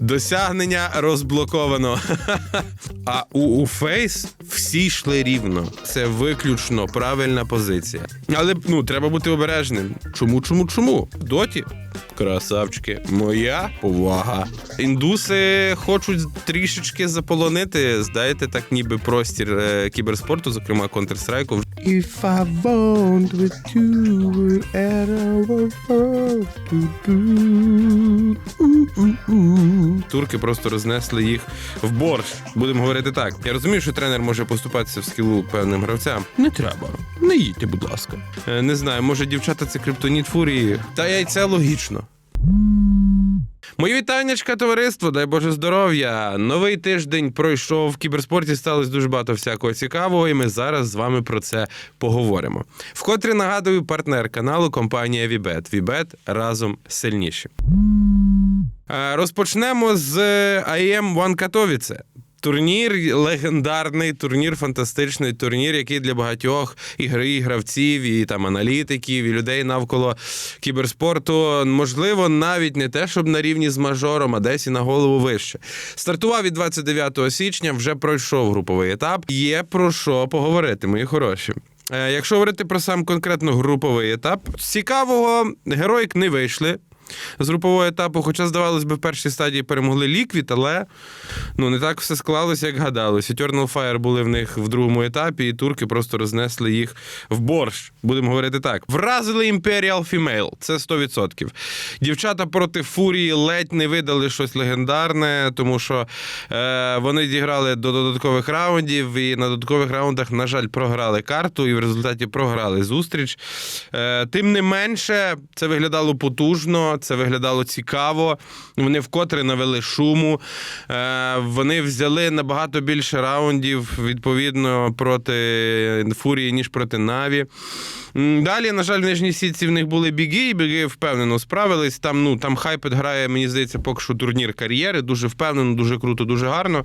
Досягнення розблоковано. А у, у фейс всі йшли рівно. Це виключно правильна позиція. Але ну треба бути обережним. Чому, чому, чому? Доті. Красавчики, моя повага. Індуси хочуть трішечки заполонити, знаєте, так ніби простір е, кіберспорту, зокрема Counter-Strike. If I want with you wherever Турки просто рознесли їх в борщ. Будемо говорити так. Я розумію, що тренер може поступатися в скілу певним гравцям. Не треба. Не їдьте, будь ласка. Е, Не знаю, може дівчата це криптоніт фурії. Та й це логічно. Мої вітаннячка, товариство, дай Боже здоров'я. Новий тиждень пройшов в кіберспорті. Сталося дуже багато всякого цікавого, і ми зараз з вами про це поговоримо. Вкотре нагадую, партнер каналу компанія Вібет. Вібет разом сильніші. Е, Розпочнемо з IM One Katowice. Турнір легендарний, турнір фантастичний, турнір, який для багатьох і і гравців, і там аналітиків, і людей навколо кіберспорту. Можливо, навіть не те, щоб на рівні з мажором, а десь і на голову вище. Стартував від 29 січня, вже пройшов груповий етап. Є про що поговорити, мої хороші. Е, Якщо говорити про сам конкретно груповий етап, цікавого героїк не вийшли з групового етапу, хоча, здавалось би, в першій стадії перемогли Ліквід, але ну, не так все склалося, як гадалось. Eternal Fire були в них в другому етапі, і турки просто рознесли їх в борщ. Будемо говорити так. Вразили Imperial Female, це 100%. Дівчата проти Фурії ледь не видали щось легендарне, тому що е, вони діграли до додаткових раундів, і на додаткових раундах, на жаль, програли карту, і в результаті програли зустріч. Е, тим не менше, це виглядало потужно, це виглядало цікаво. Вони вкотре навели шуму. Е, вони взяли набагато більше раундів відповідно проти Фурії, ніж проти Наві. Далі, на жаль, в нижній сітці в них були біги, і біги впевнено справились. Там, ну, там Хайпет грає, мені здається, поки що турнір кар'єри. Дуже впевнено, дуже круто, дуже гарно.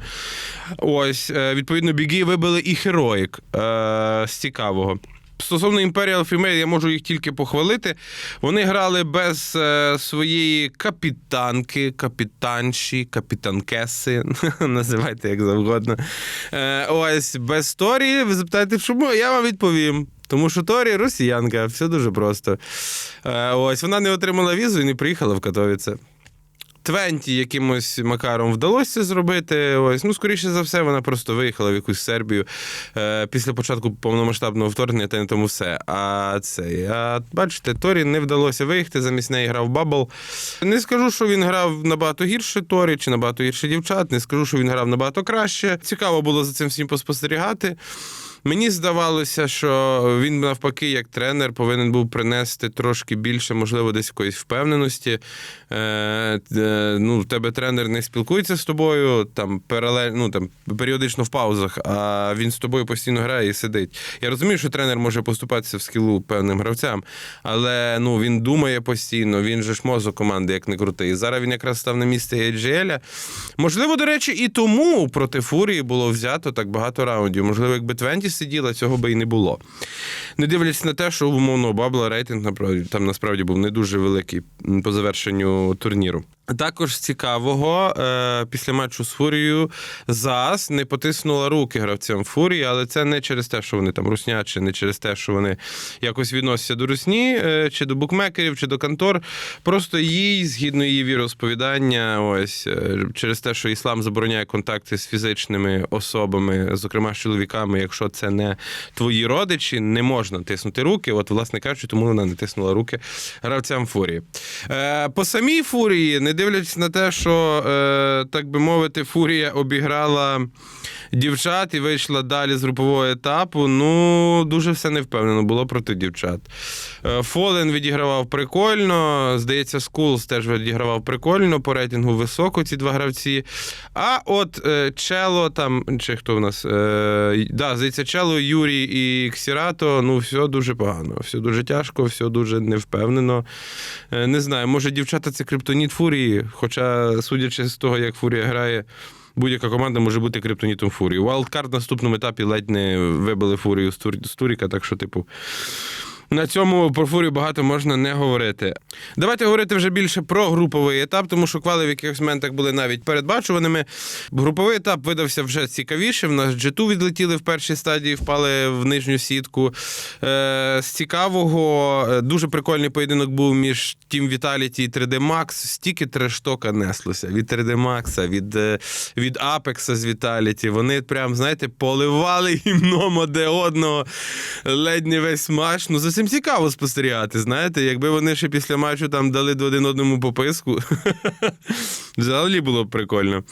Ось, е, відповідно, біги вибили і Heroic е, з цікавого. Стосовно Imperial Female, я можу їх тільки похвалити. Вони грали без е, своєї капітанки, капітанші, капітанкеси, називайте як завгодно. Е, ось без Торі. Ви запитаєте, чому? Я вам відповім. Тому що Торі росіянка, все дуже просто. Е, ось вона не отримала візу і не приїхала в Катовіце. Твенті якимось макаром вдалося зробити. Ось, ну, скоріше за все, вона просто виїхала в якусь Сербію е, після початку повномасштабного вторгнення, та на тому все. А це, а бачите, Торі не вдалося виїхати, замість неї грав Бабл. Не скажу, що він грав набагато гірше Торі чи набагато гірше дівчат. Не скажу, що він грав набагато краще. Цікаво було за цим всім поспостерігати. Мені здавалося, що він навпаки, як тренер, повинен був принести трошки більше, можливо, десь якоїсь впевненості. Е, е, ну, тебе тренер не спілкується з тобою, там паралель, ну там періодично в паузах, а він з тобою постійно грає і сидить. Я розумію, що тренер може поступатися в скілу певним гравцям, але ну він думає постійно, він же ж мозок команди, як не крутий. Зараз він якраз став на місце AGL. Можливо, до речі, і тому проти Фурії було взято так багато раундів. Можливо, якби Твенті сиділа, цього би і не було. Не дивлячись на те, що умовно Бабла рейтинг там насправді був не дуже великий по завершенню турніру. Також цікавого, е, після матчу з Фурією ЗАС не потиснула руки гравцям Фурії, але це не через те, що вони там руснячі, не через те, що вони якось відносяться до русні, е, чи до букмекерів, чи до контор. Просто їй, згідно її віросповідання, ось е, через те, що іслам забороняє контакти з фізичними особами, зокрема з чоловіками, якщо це не твої родичі, не можна тиснути руки. От, власне кажучи, тому вона не тиснула руки гравцям Фурії. По самій Фурії, не дивлячись на те, що, е, так би мовити, Фурія обіграла дівчат і вийшла далі з групового етапу. Ну, дуже все невпевнено було проти дівчат. Е, Фолен відігравав прикольно. Здається, Скулс теж відігравав прикольно. По рейтингу високо ці два гравці. А от е, Чело, там, чи хто в нас? Е, да, здається, Чело, Юрій і Ксірато. Ну, все дуже погано, все дуже тяжко, все дуже невпевнено. Е, не знаю, може дівчата це криптоніт Фурії, хоча, судячи з того, як Фурія грає. Будь-яка команда може бути криптонітом Фурії. Wildcard в наступному етапі ледь не вибили Фурію з Туріка, так що, типу. На цьому про багато можна не говорити. Давайте говорити вже більше про груповий етап, тому що квали в якихось моментах були навіть передбачуваними. Груповий етап видався вже цікавіше. В нас G2 відлетіли в першій стадії, впали в нижню сітку. Е, з цікавого, е, дуже прикольний поєдинок був між Team Vitality і 3D Max. Стільки трештока неслося від 3D Max, від, е, від Apex з Vitality. Вони прям, знаєте, поливали гімном одне одного ледь не весь матч. Ну, за цим цікаво спостерігати. Знаєте, якби вони ще після матчу там дали один одному пописку. Взагалі було б прикольно.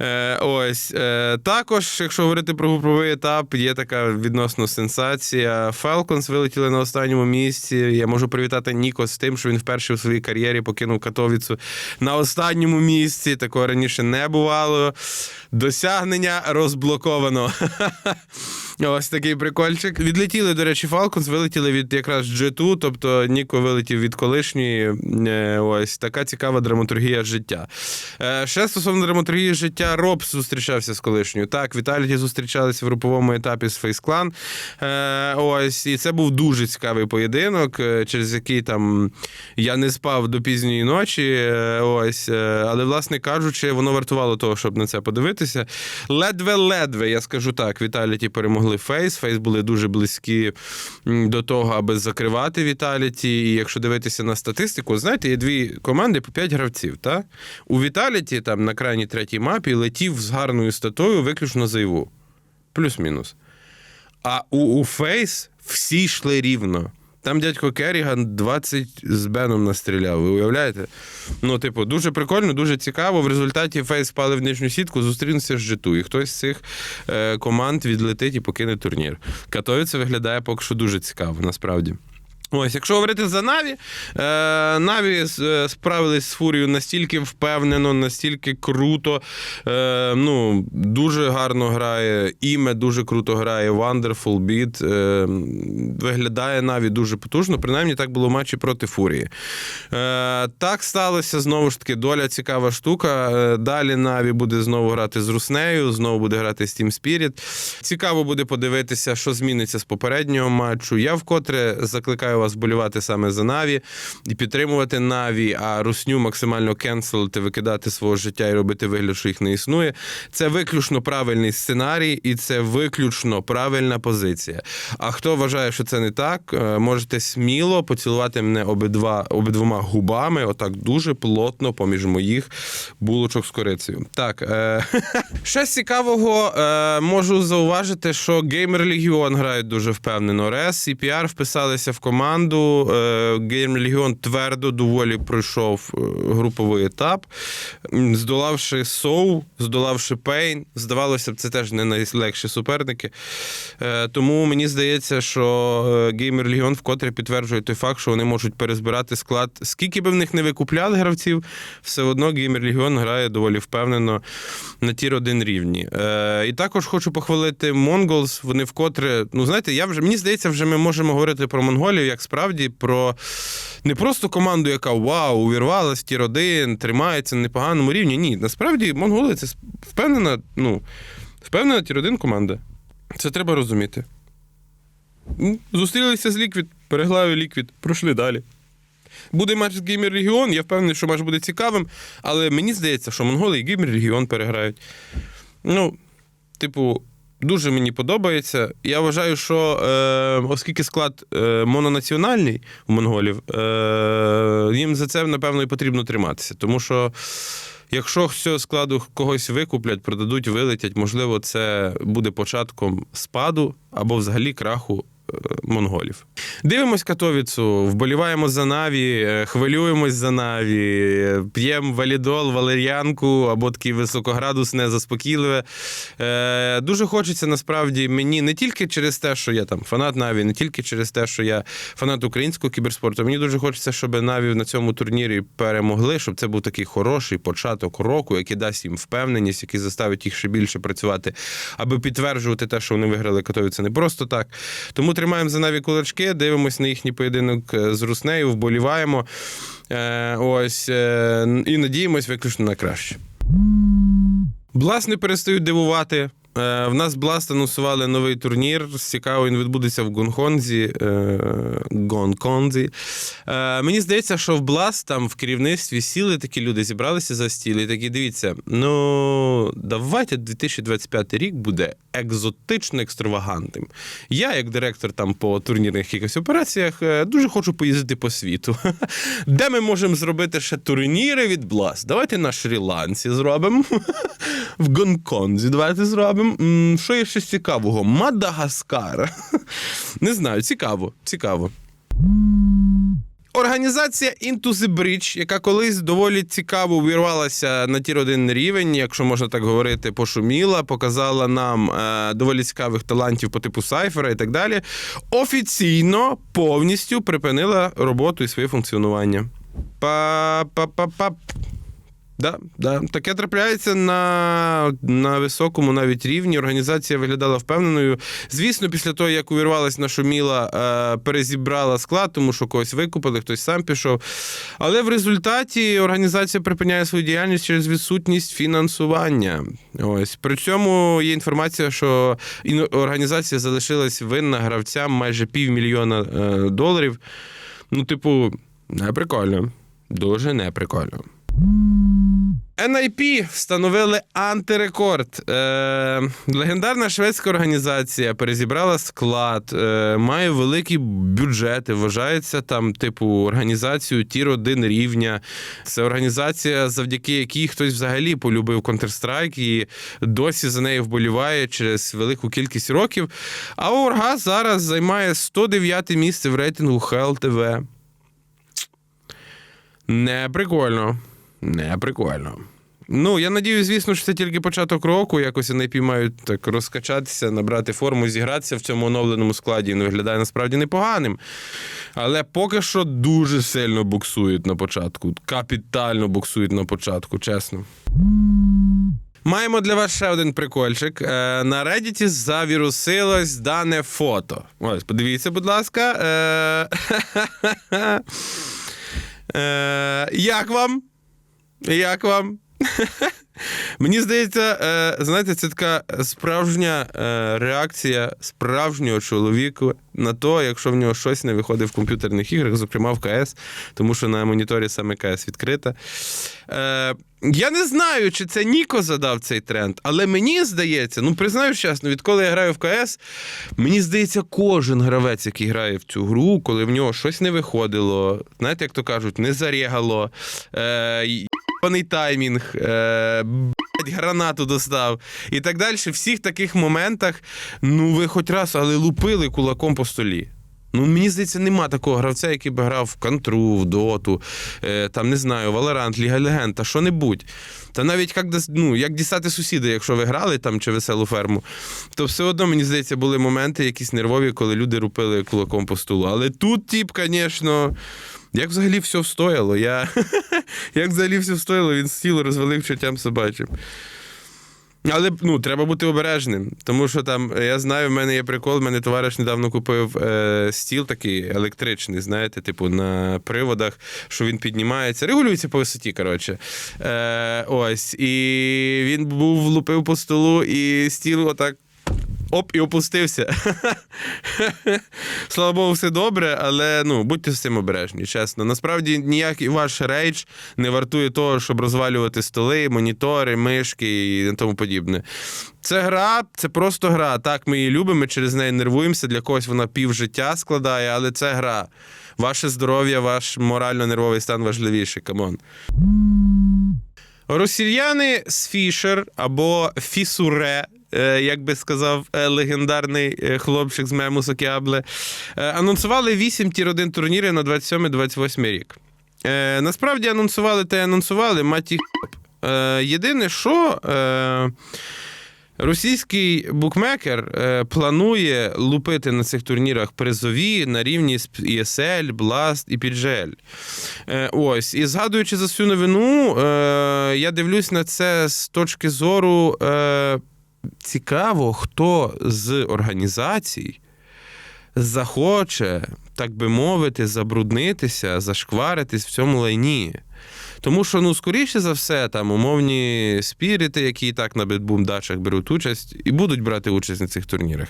Е, ось. Е, також, якщо говорити про груповий етап, є така відносно сенсація. Falcons вилетіли на останньому місці. Я можу привітати Ніко з тим, що він вперше у своїй кар'єрі покинув Катовіцу на останньому місці. Такого раніше не бувало. Досягнення розблоковано. Ось такий прикольчик. Відлетіли, до речі, Falcons, вилетіли від якраз G2, тобто Ніко вилетів від колишньої. Е, Ось така цікава драматургія життя. Е, Ще стосовно драматургії життя, Робс зустрічався з колишньою. Так, Віталіті зустрічалися в груповому етапі з. Е, Ось, і це був дуже цікавий поєдинок, е, через який там я не спав до пізньої ночі. Ось, але, власне кажучи, воно вартувало того, щоб на це подивитися. Ледве-ледве, я скажу так, Віталіті перемогли Фейс. Фейс були дуже близькі до того, аби закривати Віталіті. І якщо дивитися на статистику, знаєте, є дві команди по 5 гравців. Та? У Віталіті там на крайній третій мапі летів з гарною статою виключно зайву. Плюс-мінус. А у, у Фейс всі йшли рівно. Там дядько Керріган 20 з Беном настріляв. Ви уявляєте? Ну, типу, дуже прикольно, дуже цікаво. В результаті Фейс спали в нижню сітку, зустрінувся з Житу. І хтось з цих е, команд відлетить і покине турнір. Катовіце виглядає поки що дуже цікаво, насправді. Ось, якщо говорити за Наві, е, Наві е, справились з Фурією настільки впевнено, настільки круто. Е, ну, дуже гарно грає. Іме дуже круто грає. Wonderful Beat. Виглядає Наві дуже потужно. Принаймні так було в матчі проти Фурії. Так сталося знову ж таки доля цікава штука. Далі Наві буде знову грати з Руснею, знову буде грати з Team Spirit. Цікаво буде подивитися, що зміниться з попереднього матчу. Я вкотре закликаю вас болівати саме за Наві і підтримувати Наві, а Русню максимально кенселити, викидати свого життя і робити вигляд, що їх не існує. Це виключно правильний сценарій, і це виключно правильна позиція. А хто вважає, що це не так, е, можете сміло поцілувати мене обидва обидвома губами, отак дуже плотно поміж моїх булочок з корицею. Так, е- ще цікавого е- можу зауважити, що Gamer Legion грають дуже впевнено. Рес і PR вписалися в команду. Е- Gamer Legion твердо доволі пройшов е, груповий етап, здолавши Соу, здолавши Пейн. Здавалося б, це теж не найлегші суперники. Е, Тому мені здається, що Gamer Legion вкотре підтверджує той факт, що вони можуть перезбирати склад. Скільки би в них не викупляли гравців, все одно Gamer Legion грає доволі впевнено на тір один рівні. І також хочу похвалити Mongols. Вони вкотре, ну знаєте, я вже мені здається, вже ми можемо говорити про монголів, справді про не просто команду, яка вау, увірвалась тір один, тримається на непоганому рівні. Ні, насправді монголи це впевнена, ну, впевнена тір один команда. Це треба розуміти. Зустрілися з Ліквід, переглаві Ліквід, пройшли далі. Буде матч з Геймер Регіон, я впевнений, що матч буде цікавим, але мені здається, що монголи і Геймер Регіон переграють. Ну, типу, дуже мені подобається. Я вважаю, що е, оскільки склад е, мононаціональний у монголів, е, їм за це, напевно, і потрібно триматися. Тому що. Якщо з цього складу когось викуплять, продадуть, вилетять, можливо, це буде початком спаду або взагалі краху монголів. Дивимось Катовіцу, вболіваємо за Наві, е, хвилюємось за Наві, е, п'ємо валідол, валер'янку або такий високоградусне, заспокійливе. Е, дуже хочеться насправді мені не тільки через те, що я там фанат Наві, не тільки через те, що я фанат українського кіберспорту. Мені дуже хочеться, щоб Наві на цьому турнірі перемогли, щоб це був такий хороший початок року, який дасть їм впевненість, який заставить їх ще більше працювати, аби підтверджувати те, що вони виграли Катовіце не просто так. Тому тримаємо за Наві кулачки, дивимось на їхній поєдинок е, з Руснею, вболіваємо. Е, ось е, і надіємось виключно на краще. Блас не перестають дивувати. Е, в нас Blast анонсували новий турнір. Цікаво, він відбудеться в Гонконзі. Е, Гонконзі. Е, мені здається, що в Blast там в керівництві сіли такі люди, зібралися за стіл і такі, дивіться, ну давайте 2025 рік буде екзотично екстравагантним. Я, як директор там по турнірних якихось операціях, дуже хочу поїздити по світу. Де ми можемо зробити ще турніри від Blast? Давайте на Шрі-Ланці зробимо. В Гонконзі давайте зробимо. Що є ще цікавого? Мадагаскар. Не знаю, цікаво, цікаво. Організація Into the Bridge, яка колись доволі цікаво увірвалася на тір один рівень, якщо можна так говорити, пошуміла, показала нам е, доволі цікавих талантів по типу Сайфера і так далі. Офіційно повністю припинила роботу і своє функціонування. Па-па-па-па. Да, да. Таке трапляється на, на високому навіть рівні. Організація виглядала впевненою. Звісно, після того, як увірвалась на шуміла, е, перезібрала склад, тому що когось викупили, хтось сам пішов. Але в результаті організація припиняє свою діяльність через відсутність фінансування. Ось при цьому є інформація, що організація залишилась винна гравцям майже півмільйона е, доларів. Ну, типу, не прикольно. Дуже неприкольно. NIP встановили антирекорд. Е, легендарна шведська організація перезібрала склад, е, має великі бюджети, вважається там, типу, організацію тір 1 рівня. Це організація, завдяки якій хтось взагалі полюбив Counter-Strike і досі за нею вболіває через велику кількість років. А Орга зараз займає 109 місце в рейтингу HLTV. Не прикольно. Не прикольно. Ну, я надію, звісно, що це тільки початок року. Якось NIP мають так розкачатися, набрати форму, зігратися в цьому оновленому складі. Він виглядає насправді непоганим. Але поки що дуже сильно буксують на початку. Капітально буксують на початку, чесно. Маємо для вас ще один прикольчик. Е, на Reddit завірусилось дане фото. Ось, подивіться, будь ласка. Е, е, як вам? Як вам? Мені здається, е, знаєте, це така справжня е, реакція справжнього чоловіка на то, якщо в нього щось не виходить в комп'ютерних іграх, зокрема в КС, тому що на моніторі саме КС відкрита. Е, я не знаю, чи це Ніко задав цей тренд, але мені здається, ну признаю чесно, відколи я граю в КС, мені здається, кожен гравець, який грає в цю гру, коли в нього щось не виходило, знаєте, як то кажуть, не зарігало. Е, таймінг, е, гранату достав і так далі. В всіх таких моментах, ну ви хоч раз, але лупили кулаком по столі. Ну, мені здається, нема такого гравця, який би грав в контру, в доту, е, там не знаю, Valorant, Ліга Легенд, та що-небудь. Та навіть як, ну, як дістати сусіда, якщо ви грали там чи веселу ферму, то все одно, мені здається, були моменти якісь нервові, коли люди рупили кулаком по столу. Але тут, тип, звісно. Як взагалі все встояло? Я... Як взагалі все встояло, він стіл розвалив чуттям собачим. Але ну, треба бути обережним, тому що там, я знаю, в мене є прикол, в мене товариш недавно купив е, стіл такий електричний, знаєте, типу на приводах, що він піднімається, регулюється по висоті, коротше. Е, ось. І він був лупив по столу, і стіл отак. Оп, і опустився. Слава Богу, все добре, але ну будьте з цим обережні, чесно. Насправді ніякий ваш рейдж не вартує того, щоб розвалювати столи, монітори, мишки і тому подібне. Це гра, це просто гра. Так, ми її любимо, ми через неї нервуємося. Для когось вона півжиття складає, але це гра. Ваше здоров'я, ваш морально-нервовий стан важливіший. Камон. Росіяни з Фішер або Фісуре, як би сказав е, легендарний е, хлопчик з мему Сокіабле, е, анонсували 8 тір-1 турніри на 27-28 рік. Е, Насправді анонсували та анонсували маті. Е, Єдине, що. Е, Російський букмекер е, планує лупити на цих турнірах призові на рівні з ESL, Blast і PGL. Е, ось. І згадуючи за цю новину, е, я дивлюсь на це з точки зору е, цікаво, хто з організацій захоче, так би мовити, забруднитися, зашкваритись в цьому лайні. Тому що, ну, скоріше за все, там умовні спірити, які і так на бетбум дачах беруть участь, і будуть брати участь на цих турнірах.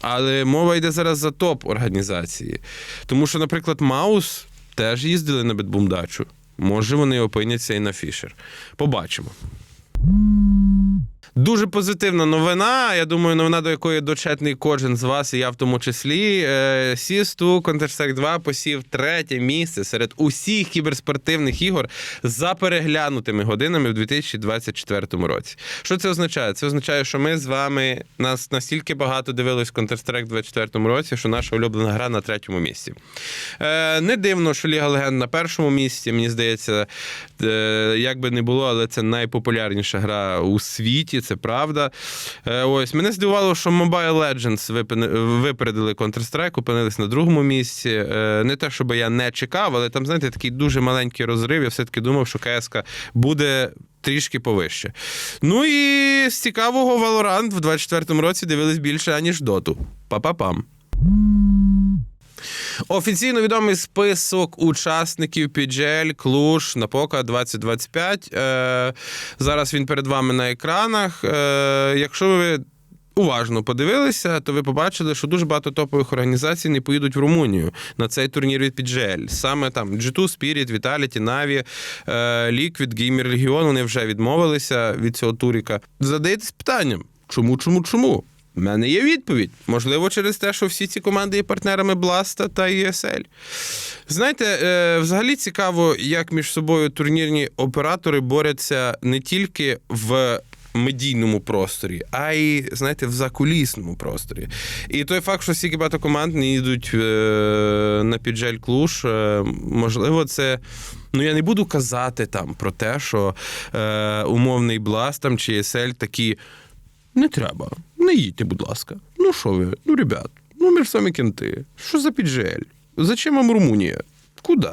Але мова йде зараз за топ організації. Тому що, наприклад, Маус теж їздили на бетбум дачу. Може, вони опиняться і на Фішер. Побачимо. Дуже позитивна новина. Я думаю, новина, до якої дочетний кожен з вас, і я в тому числі. Е, Сісту Counter-Strike 2 посів третє місце серед усіх кіберспортивних ігор за переглянутими годинами в 2024 році. Що це означає? Це означає, що ми з вами нас настільки багато дивились Counter-Strike в 2024 році, що наша улюблена гра на третьому місці. Е, не дивно, що Ліга Легенд на першому місці. Мені здається, е, як би не було, але це найпопулярніша гра у світі, це правда. Е, ось мене здивувало, що Mobile Legends випередили Counter-Strike, опинились на другому місці. Е, не те, щоб я не чекав, але там, знаєте, такий дуже маленький розрив. Я все-таки думав, що КСК буде. Трішки повище. Ну і з цікавого Valorant в 24-му році дивились більше, аніж доту. Па-па-пам. Офіційно відомий список учасників PGL Клуш на Пока 2025. Е, зараз він перед вами на екранах. Е, якщо ви уважно подивилися, то ви побачили, що дуже багато топових організацій не поїдуть в Румунію на цей турнір від PGL. Саме там G2, Spirit, Vitality, Na'Vi, е, Liquid, Gamer Legion, вони вже відмовилися від цього туріка. Задаєтесь питанням, чому, чому, чому? У мене є відповідь. Можливо, через те, що всі ці команди є партнерами Бласта та ESL. Знаєте, е, взагалі цікаво, як між собою турнірні оператори борються не тільки в. Медійному просторі, а й знаєте, в закулісному просторі. І той факт, що стільки багато команд не їдуть е, на піджель клуш, е, можливо, це. Ну, я не буду казати там про те, що е, умовний Бласт там чи ESL такі. Не треба. Не їдьте, будь ласка. Ну що ви? Ну, ребят, ну ми ж самі кенти. Що за піджель? Зачем вам Румунія? Куди?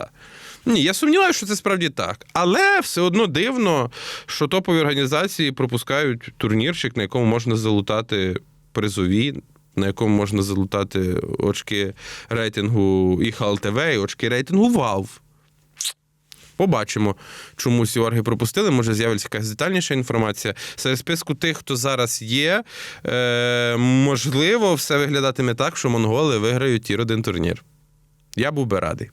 Ні, я сумніваюся, що це справді так. Але все одно дивно, що топові організації пропускають турнірчик, на якому можна залутати призові, на якому можна залутати очки рейтингу і ТВ, і очки рейтингу Valve. Побачимо, чому ці орги пропустили. Може, з'явиться якась детальніша інформація. Серед списку тих, хто зараз є, е, можливо, все виглядатиме так, що монголи виграють тір один турнір. Я був би радий.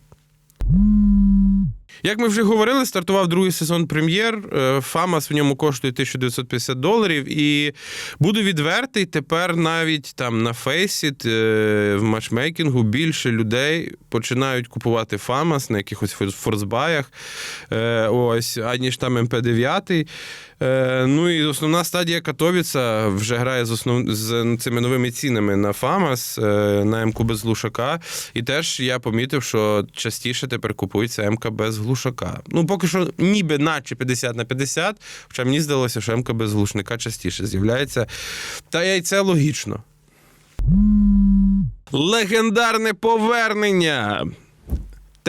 Як ми вже говорили, стартував другий сезон прем'єр. Е, Фамас в ньому коштує 1950 доларів. І буду відвертий, тепер навіть там на Фейсіт в матчмейкінгу більше людей починають купувати Фамас на якихось форсбаях. е, Ось, аніж там МП9. Е, Ну і основна стадія Катовіца вже грає з основ... з цими новими цінами на Фамас, е, на МК без глушака. І теж я помітив, що частіше тепер купується МК без глушака. Ну, поки що, ніби наче 50 на 50, хоча мені здалося, що МК без глушника частіше з'являється. Та й це логічно. Легендарне повернення.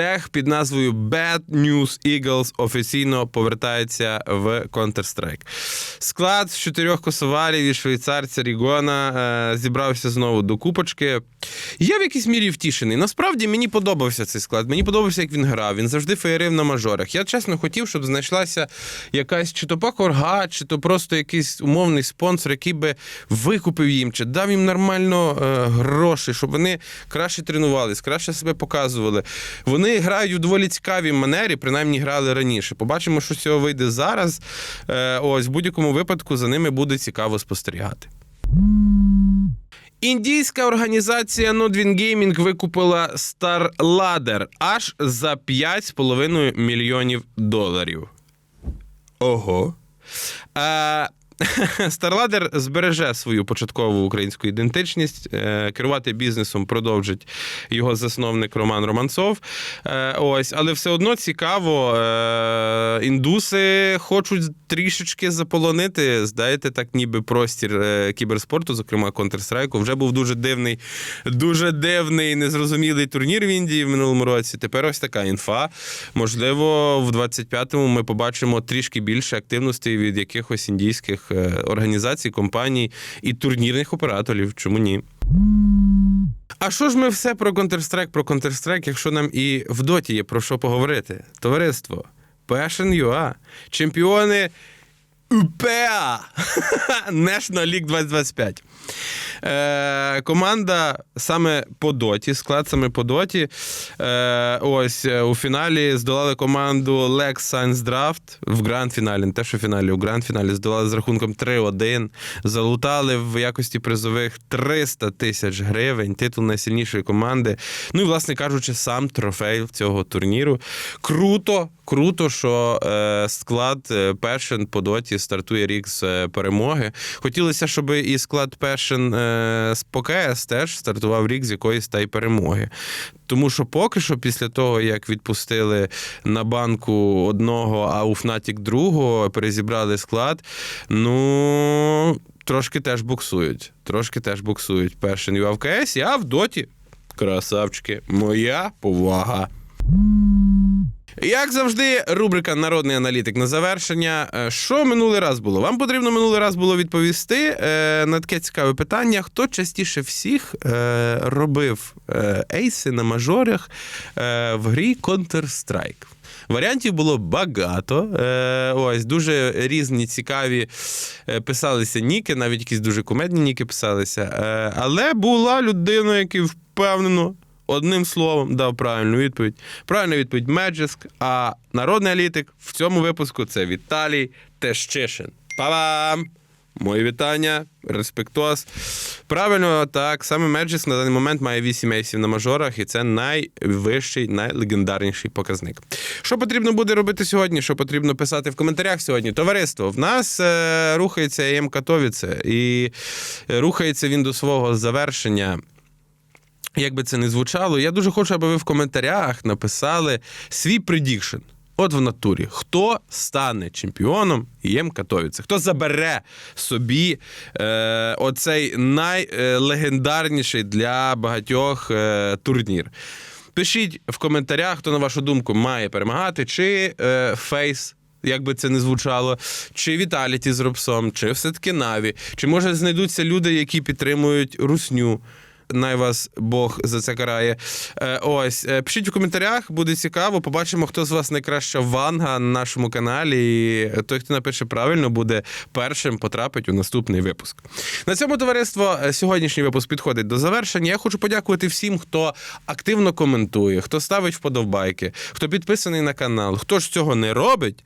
Тех під назвою Bad News Eagles офіційно повертається в Counter-Strike. Склад з чотирьох косоварів і швейцарця Рігона е, зібрався знову до купочки. Я в якійсь мірі втішений. Насправді мені подобався цей склад. Мені подобався, як він грав. Він завжди феєрив на мажорах. Я чесно хотів, щоб знайшлася якась чи то пакорга, чи то просто якийсь умовний спонсор, який би викупив їм, чи дав їм нормально е, гроші, щоб вони краще тренувались, краще себе показували. Вони грають в доволі цікавій манері, принаймні грали раніше. Побачимо, що з цього вийде зараз. Е, ось в будь-якому випадку за ними буде цікаво спостерігати. Індійська організація Nodwin Gaming викупила Star Ladder аж за 5,5 мільйонів доларів. Ого. Е, Старладер збереже свою початкову українську ідентичність. Е, Керувати бізнесом продовжить його засновник Роман Романцов. Е, Ось, але все одно цікаво. е, Індуси хочуть трішечки заполонити, здаєте, так ніби простір кіберспорту, зокрема Counter-Strike. Вже був дуже дивний, дуже дивний, незрозумілий турнір в Індії в минулому році. Тепер ось така інфа. Можливо, в 25-му ми побачимо трішки більше активностей від якихось індійських е, організацій, компаній і турнірних операторів. Чому ні? А що ж ми все про Counter-Strike, про Counter-Strike, якщо нам і в доті є про що поговорити? Товариство. Passion.ua, чемпіони УПА National League 2025. Е, команда саме по доті, склад саме по доті. Е, ось е, у фіналі здолали команду Lex Science Draft в гранд-фіналі. Не те, що в фіналі, у гранд-фіналі здолали з рахунком 3-1. Залутали в якості призових 300 тисяч гривень, титул найсильнішої команди. Ну і, власне кажучи, сам трофей цього турніру. Круто, круто, що е, склад е, Першин по доті стартує рік з е, перемоги. Хотілося, щоб і склад Першин з ПКС теж стартував рік з якоїсь та й перемоги. Тому що поки що, після того, як відпустили на банку одного, а у Фнатік другого, перезібрали склад, ну. Трошки теж буксують. Трошки теж буксують. Першин в КС, а в доті. Красавчики, моя повага. Як завжди, рубрика Народний аналітик на завершення. Е, Що минулий раз було? Вам потрібно минулий раз було відповісти е, на таке цікаве питання: хто частіше всіх е, робив ейси на мажорах е, в грі Counter-Strike? Варіантів було багато. Ось дуже різні, цікаві писалися ніки, навіть якісь дуже кумедні ніки писалися. Але була людина, яка впевнено одним словом дав правильну відповідь. Правильна відповідь Меджиск, а народний аналітик в цьому випуску це Віталій Тещишин. Па-бам! Мої вітання, респектос. Правильно, так, саме Magic на даний момент має 8 ейсів на мажорах, і це найвищий, найлегендарніший показник. Що потрібно буде робити сьогодні? Що потрібно писати в коментарях сьогодні? Товариство, в нас е, рухається ЕМ Катовіце, і рухається він до свого завершення. Як би це не звучало, я дуже хочу, аби ви в коментарях написали свій предікшн. От в натурі, хто стане чемпіоном ЄМ Катовіце? Хто забере собі е, оцей найлегендарніший для багатьох е, турнір? Пишіть в коментарях, хто, на вашу думку, має перемагати, чи е, фейс. Як би це не звучало, чи Віталіті з Робсом, чи все-таки Наві, чи може знайдуться люди, які підтримують русню. Най вас Бог за це карає. Е, ось е, пишіть в коментарях, буде цікаво. Побачимо, хто з вас найкраща ванга на нашому каналі. І той, хто напише правильно, буде першим потрапить у наступний випуск. На цьому товариство е, сьогоднішній випуск підходить до завершення. Я хочу подякувати всім, хто активно коментує, хто ставить вподобайки, хто підписаний на канал. Хто ж цього не робить,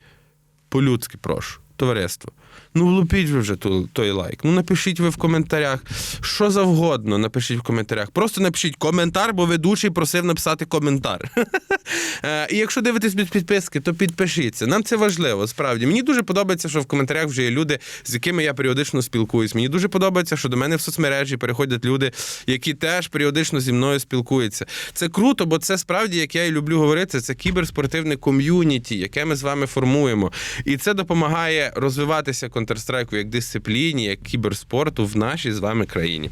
по-людськи прошу, товариство. Ну, влупіть ви вже ту- той лайк. Ну напишіть ви в коментарях, що завгодно. Напишіть в коментарях. Просто напишіть коментар, бо ведучий просив написати коментар. Е, І якщо дивитесь без підписки, то підпишіться. Нам це важливо, справді. Мені дуже подобається, що в коментарях вже є люди, з якими я періодично спілкуюсь. Мені дуже подобається, що до мене в соцмережі переходять люди, які теж періодично зі мною спілкуються. Це круто, бо це справді, як я і люблю говорити, це кіберспортивне ком'юніті, яке ми з вами формуємо. І це допомагає розвиватися Counter-Strike як дисципліні, як кіберспорту в нашій з вами країні.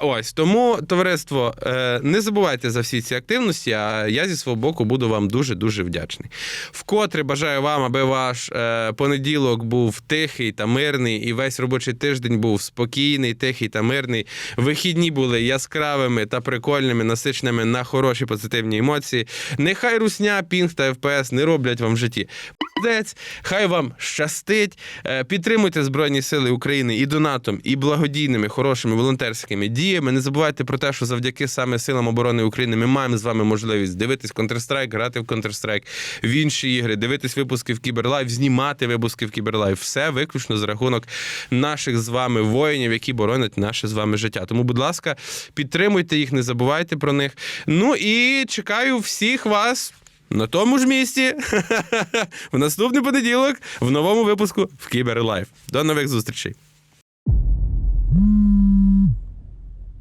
Ось тому, товариство, е, не забувайте за всі ці активності. А я зі свого боку буду вам дуже дуже вдячний. Вкотре бажаю вам, аби ваш е, понеділок був тихий та мирний, і весь робочий тиждень був спокійний, тихий та мирний. Вихідні були яскравими та прикольними, насиченими на хороші позитивні емоції. Нехай русня, пінг та ФПС не роблять вам в житті. П***дець. Хай вам щастить. Е, Підтримуйте Збройні Сили України і донатом, і благодійними, хорошими волонтерськими діями. Не забувайте про те, що завдяки саме силам оборони України ми маємо з вами можливість дивитись Counter-Strike, грати в Counter-Strike, в інші ігри, дивитись випуски в Кіберлайф, знімати випуски в Кіберлайф. Все виключно за рахунок наших з вами воїнів, які боронять наше з вами життя. Тому, будь ласка, підтримуйте їх, не забувайте про них. Ну і чекаю всіх вас. На тому ж місці в наступний понеділок в новому випуску в Кіберлайф. До нових зустрічей.